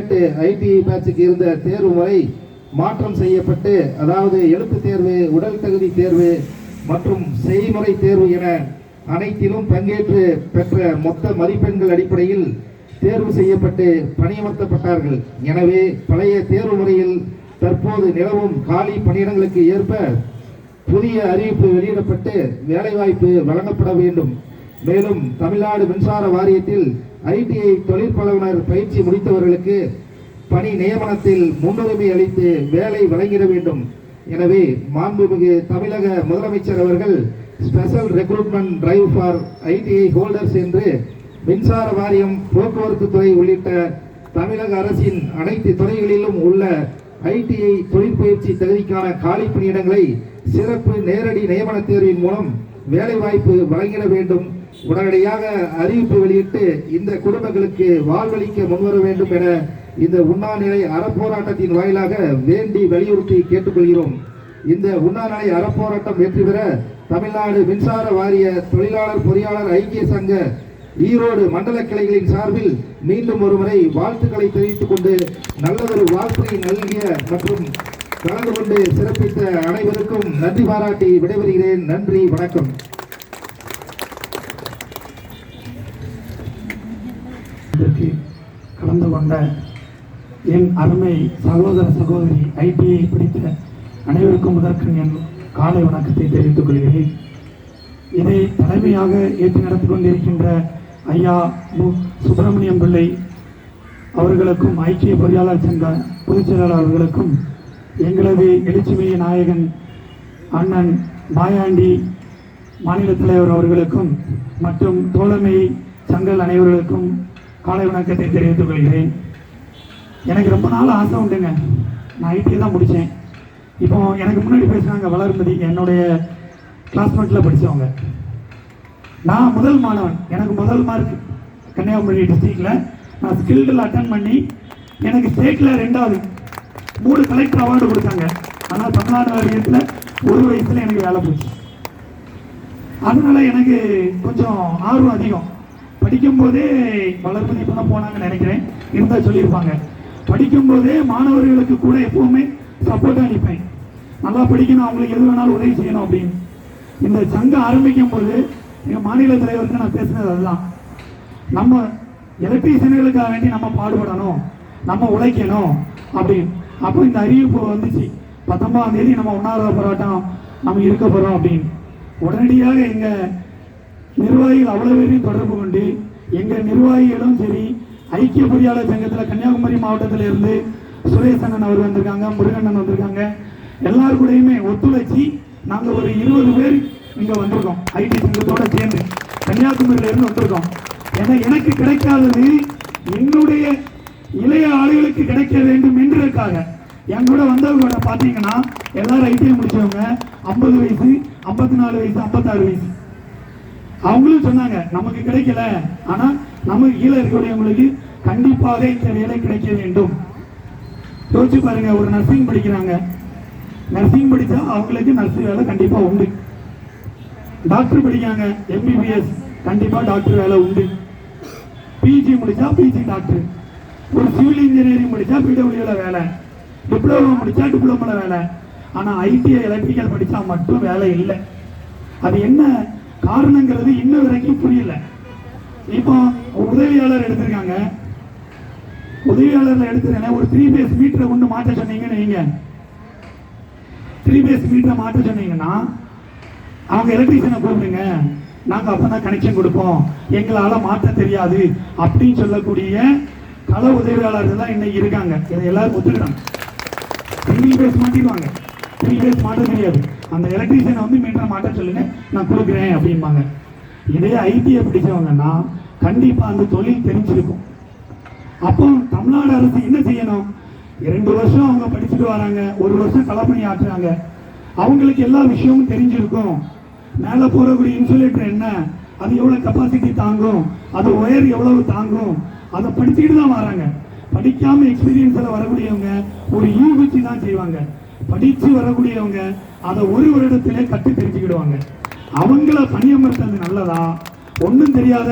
பதினெட்டு ஐடிஐ பேட்சுக்கு இருந்த தேர்வு முறை மாற்றம் செய்யப்பட்டு அதாவது எழுத்து தேர்வு உடல் தகுதி தேர்வு மற்றும் செய்முறை தேர்வு என அனைத்திலும் பங்கேற்று பெற்ற மொத்த மதிப்பெண்கள் அடிப்படையில் தேர்வு செய்யப்பட்டு பணியமர்த்தப்பட்டார்கள். எனவே பழைய தேர்வு முறையில் தற்போது நிலவும் காலி பணியிடங்களுக்கு ஏற்ப புதிய அறிவிப்பு வெளியிடப்பட்டு வேலைவாய்ப்பு வழங்கப்பட வேண்டும். மேலும் தமிழ்நாடு மின்சார வாரியத்தில் ஐடிஐ தொழிற்பலவனர் பயிற்சி முடித்தவர்களுக்கு பணி நியமனத்தில் முன்னுரிமை அளித்து வேலை வழங்கிட வேண்டும். எனவே மாண்புமிகு தமிழக முதலமைச்சர் அவர்கள் special recruitment drive for ITI holders என்று மின்சார வாரியம் போக்குவரத்து துறை உள்ளிட்ட தமிழக அரசின் அனைத்து துறைகளிலும் உள்ள ஐடிஐ தொழிற்பயிற்சி தகுதிக்கான காலி பணியிடங்களை சிறப்பு நேரடி நியமன தேர்வின் மூலம் வேலைவாய்ப்பு வழங்கிட வேண்டும். உடனடியாக அறிவிப்பு வெளியிட்டு இந்த குடும்பங்களுக்கு வாழ்வளிக்க முன்வர வேண்டும் என இந்த உண்ணாநிலை அறப்போராட்டத்தின் வாயிலாக வேண்டி வலியுறுத்தி கேட்டுக்கொள்கிறோம். இந்த உண்ணாநிலை அறப்போராட்டம் வெற்றி பெற தமிழ்நாடு மின்சார வாரிய தொழிலாளர் பொறியாளர் ஐக்கிய சங்க ஈரோடு மண்டல கிளைகளின் சார்பில் மீண்டும் ஒருமுறை வாழ்த்துக்களை தெரிவித்துக் கொண்டு நல்லதொரு வாழ்த்தை நல்கிய மற்றும் கலந்து கொண்டு சிறப்பித்த அனைவருக்கும் நன்றி பாராட்டி விடைபெறுகிறேன். நன்றி வணக்கம். கொண்ட என் அருமை சகோதர சகோதரி ஐடிஐ படித்த அனைவருக்கும் முதற்கு என் காலை வணக்கத்தை தெரிவித்துக் கொள்கிறேன். இதை தலைமையாக ஏற்று நடத்தி கொண்டிருக்கின்ற ஐயா மு. சுப்பிரமணியம் பிள்ளை அவர்களுக்கும் ஐக்கிய பொறியாளர் சங்க பொதுச்செயலாளர் அவர்களுக்கும் எங்களது எழுச்சிமிய நாயகன் அண்ணன் மாயாண்டி மாநில தலைவர் அவர்களுக்கும் மற்றும் தோழமை சங்கல் அனைவர்களுக்கும் காலை வணக்கத்தை தெரிவித்துக் கொள்கிறேன். எனக்கு ரொம்ப நாள் ஆசை உண்டுங்க. நான் ஐடி தான் முடித்தேன் இப்போ எனக்கு முன்னாடி பேசுகிறாங்க வளர்மதி என்னுடைய கிளாஸ்மேட்டில் படித்தவங்க நான் முதல் மாணவன். எனக்கு முதல் மார்க் கன்னியாகுமரி டிஸ்ட்ரிக்டில் நான் ஸ்கில்டில் அட்டன் பண்ணி எனக்கு ஸ்டேட்டில் ரெண்டாவது மூணு கலெக்டர் அவார்டு கொடுத்தாங்க. ஆனால் தமிழ்நாடு வாரியத்தில் ஒரு வயசில் எனக்கு வேலை போச்சு. அதனால் எனக்கு கொஞ்சம் ஆர்வம் அதிகம். படிக்கும்போதே வளர்மதி பண்ண போனாங்கன்னு நினைக்கிறேன். இருந்தால் சொல்லியிருப்பாங்க. படிக்கும்போதே மாணவர்களுக்கு கூட எப்பவுமே சப்போர்ட்டாக நிற்பேன் நல்லா படிக்கணும் அவங்களுக்கு எது வேணாலும் உதவி செய்யணும் அப்படின்னு. இந்த சங்கம் ஆரம்பிக்கும் போது எங்கள் மாநில தலைவருக்கு நான் பேசினது அதுதான். நம்ம எலக்ட்ரீஷியன்களுக்காக வேண்டி நம்ம பாடுபடணும் நம்ம உழைக்கணும் அப்படின்னு. அப்போ இந்த அறிவிப்பு வந்துச்சு. பத்தொன்பதாம் தேதி நம்ம உண்ணாவிரத போராட்டம் நம்ம இருக்க போகிறோம் அப்படின்னு. உடனடியாக எங்கள் நிர்வாகிகள் அவ்வளவு பேரையும் தொடர்பு கொண்டு எங்கள் நிர்வாகிகளும் சரி ஐக்கிய பொறியாளர் சங்கத்தில் கன்னியாகுமரி மாவட்டத்தில் இருந்து சுரேஷ் அண்ணன் அவர் வந்திருக்காங்க முருகண்ணன் வந்திருக்காங்க. எல்லார் கூடயுமே ஒத்துழைச்சி நாங்கள் ஒரு இருபது பேர் இங்கே வந்திருக்கோம். ஐடி சங்கத்தோட சேர்ந்து கன்னியாகுமரியிலேருந்து வந்திருக்கோம். ஏன்னா எனக்கு கிடைக்காதது என்னுடைய இளைய ஆளுகளுக்கு கிடைக்க வேண்டும் என்றதற்காக என் கூட வந்தவங்க பார்த்தீங்கன்னா எல்லாரும் ஐடிஐ முடிச்சவங்க ஐம்பது வயசு ஐம்பத்தி நாலு வயசு ஐம்பத்தாறு வயசு. அவங்களும் சொன்னாங்க நமக்கு கிடைக்கல. ஆனா நமக்கு கீழே இருக்கக்கூடியவங்களுக்கு கண்டிப்பாக இந்த வேலை கிடைக்க வேண்டும். யோசிச்சு பாருங்க ஒரு நர்சிங் படிக்கிறாங்க. நர்சிங் படித்தா அவங்களுக்கு நர்சிங் வேலை கண்டிப்பாக உண்டு. டாக்டர் படிக்காங்க எம்பிபிஎஸ் கண்டிப்பாக டாக்டர் வேலை உண்டு. பிஜி முடித்தா பிஜி டாக்டர் ஒரு சிவில் இன்ஜினியரிங் படித்தா பிடபிள்யூல வேலை. டிப்ளமோ முடித்தா டிப்ளமோவில் வேலை. ஆனால் ஐடிஐ எலக்ட்ரிக்கல் படித்தா மட்டும் வேலை இல்லை. அது என்ன? காரணங்கிறது இன்ன வரைக்கும் புரியல. இப்போ உதவியாளர் எடுத்திருக்காங்க. உதவியாளர்ல எடுத்துருக்கேன் ஒரு த்ரீ பேஸ் மீட்டரை கொண்டு மாற்ற சொன்னீங்கன்னு வைங்க. த்ரீ பேஸ் மீட்டரை மாற்ற சொன்னீங்கன்னா அவங்க எலக்ட்ரிஷியனை கூப்பிடுங்க. அப்போ தான் கனெக்ஷன் கொடுப்போம். எங்களால் மாற்ற தெரியாது அப்படின்னு சொல்லக்கூடிய கள உதவியாளர்கள் தான் இன்னைக்கு இருக்காங்க. இதை எல்லாரும் ஒத்துக்கிறாங்க த்ரீ பேஸ் மாட்டிடுவாங்க த்ரீ மாட்ட தெரியாது. அந்த எலக்ட்ரீஷியனை வந்து மீட்டர் மாட்ட சொல்லுங்க நான் கொடுக்குறேன் அப்படிம்பாங்க. இதே ஐடிஐ படிச்சவங்கன்னா கண்டிப்பா அந்த தொழில் தெரிஞ்சிருக்கும். அப்போ தமிழ்நாடு அரசு என்ன செய்யணும்? இரண்டு வருஷம் அவங்க படிச்சுட்டு வராங்க ஒரு வருஷம் களப்பணி ஆற்றுறாங்க. அவங்களுக்கு எல்லா விஷயமும் தெரிஞ்சிருக்கும். மேலே போகக்கூடிய இன்சுலேட்டர் என்ன? அது எவ்வளோ கெப்பாசிட்டி தாங்கும்? அது ஒயர் எவ்வளவு தாங்கும்? அதை படிச்சுக்கிட்டு தான் வராங்க. படிக்காம எக்ஸ்பீரியன்ஸில் வரக்கூடியவங்க ஒரு யூகிச்சு தான் செய்வாங்க. படித்து வரக்கூடியவங்க அதை ஒரு வருடத்திலே கற்று தெரிஞ்சுக்கிடுவாங்க அவங்கள பணியமர்த்தது நல்லதா? ஒன்றும் தெரியாத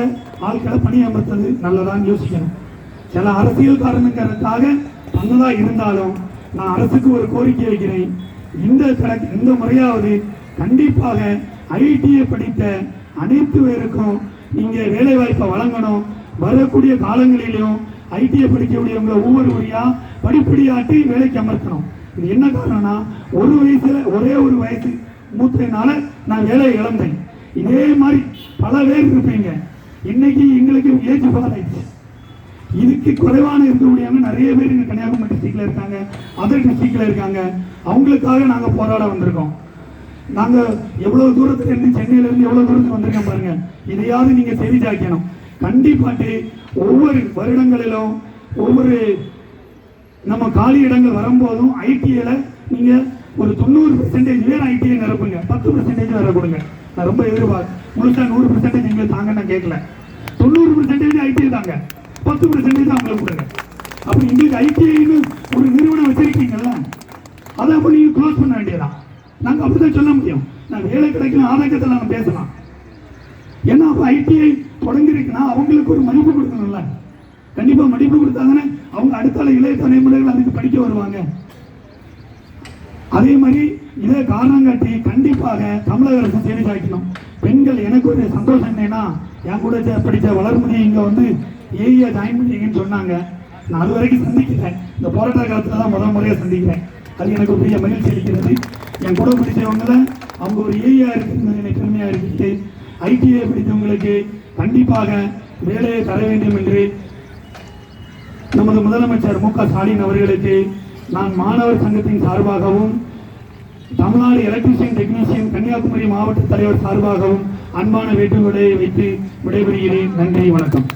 ஆட்களை பணியமர்த்தது நல்லதான்னு யோசிக்கணும். சில அரசியல் காரணங்களுக்காக பண்ணதா இருந்தாலும் நான் அரசுக்கு ஒரு கோரிக்கை வைக்கிறேன். இந்த கணக்கு இந்த முறையாவது கண்டிப்பாக ஐடிஐ படித்த அனைத்து பேருக்கும் இங்கே வேலைவாய்ப்பை வழங்கணும். வரக்கூடிய காலங்களிலும் ஐடிஐ படிக்கக்கூடியவங்களை ஒவ்வொருவரையா படிப்படியாட்டி வேலைக்கு அமர்த்தணும். இது என்ன காரணம்னா ஒரு வயசுல ஒரே ஒரு வயசு மூத்தனால நான் வேலையை இழந்தேன். இதே மாதிரி பல பேர் இருப்பீங்க. இன்னைக்கு எங்களுக்கு ஏஜ் பாலாயிடுச்சு இதுக்கு குறைவான இருக்கக்கூடியவங்க நிறைய பேர் இங்கே கன்னியாகுமரி டிஸ்ட்ரிக்ட்ல இருக்காங்க. அதர் டிஸ்ட்ரிக்ட்ல இருக்காங்க. அவங்களுக்காக நாங்க போராட வந்திருக்கோம். நாங்க எவ்வளவு தூரத்துல இருந்து சென்னையில இருந்து எவ்வளவு தூரத்துக்கு வந்திருக்கோம் பாருங்க. இதையாவது நீங்க தெரிஞ்சாக்கணும் கண்டிப்பாட்டு ஒவ்வொரு வருடங்களிலும் ஒவ்வொரு நம்ம காலி இடங்கள் வரும்போதும் ஐடிஐயில் நீங்கள் ஒரு தொண்ணூறு பெர்சன்டேஜ் பேர் ஐடிஐ நிரப்புங்க. பத்து பெர்சன்டேஜ் வர கொடுங்க. நான் ரொம்ப எதிர்பார்க்க முழுசாக நூறு பெர்சன்டேஜ் எங்களுக்கு தாங்க நான் கேட்கல. தொண்ணூறு பெர்சன்டேஜ் ஐடிஐ தாங்க. பத்து பெர்சன்டேஜ் அவங்களுக்கு கொடுங்க. அப்போ எங்களுக்கு ஐடிஐன்னு ஒரு நிறுவனம் வச்சிருக்கீங்கல்ல அதை அப்போ நீங்கள் க்ளோஸ் பண்ண வேண்டியதான் நாங்கள் அப்படி தான் சொல்ல முடியும். நான் வேலை கிடைக்கணும் ஆதாயத்தில் நாங்கள் பேசலாம். ஏன்னா அப்போ ஐடிஐ தொடங்கிருக்குன்னா அவங்களுக்கு ஒரு மதிப்பு கொடுக்கணும்ல. கண்டிப்பாக மதிப்பு கொடுத்தாங்கன்னா அவங்க அடுத்த இளைய தலைமுறைகள் அதுக்கு படிக்க வருவாங்க. அதே மாதிரி இதே காரணம் காட்டி கண்டிப்பாக தமிழக அரசு செய்தி சாய்க்கணும். பெண்கள் எனக்கு ஒரு சந்தோஷம் என்னன்னா என் கூட படித்த வளர்மதி இங்க வந்து ஏஐ ஜாயின் பண்ணிங்கன்னு சொன்னாங்க. நான் அது வரைக்கும் சந்திக்கிறேன் இந்த போராட்ட காலத்துல தான் முதல் முறையாக சந்திக்கிறேன். அது எனக்கு பெரிய மகிழ்ச்சி அளிக்கிறது. என் கூட படித்தவங்கள அவங்க ஒரு ஏஐயா இருக்குன்னு எனக்கு இருக்கிட்டு இருக்குது ஐடிஐ படித்தவங்களுக்கு கண்டிப்பாக வேலையை தர வேண்டும் என்று நமது முதலமைச்சர் மு க ஸ்டாலின் அவர்களுக்கு நான் மாணவர் சங்கத்தின் சார்பாகவும் தமிழ்நாடு எலக்ட்ரிஷியன் டெக்னீஷியன் கன்னியாகுமரி மாவட்ட தலைவர் சார்பாகவும் அன்பான வேண்டுகோளை வைத்து விடைபெறுகிறேன். நன்றி வணக்கம்.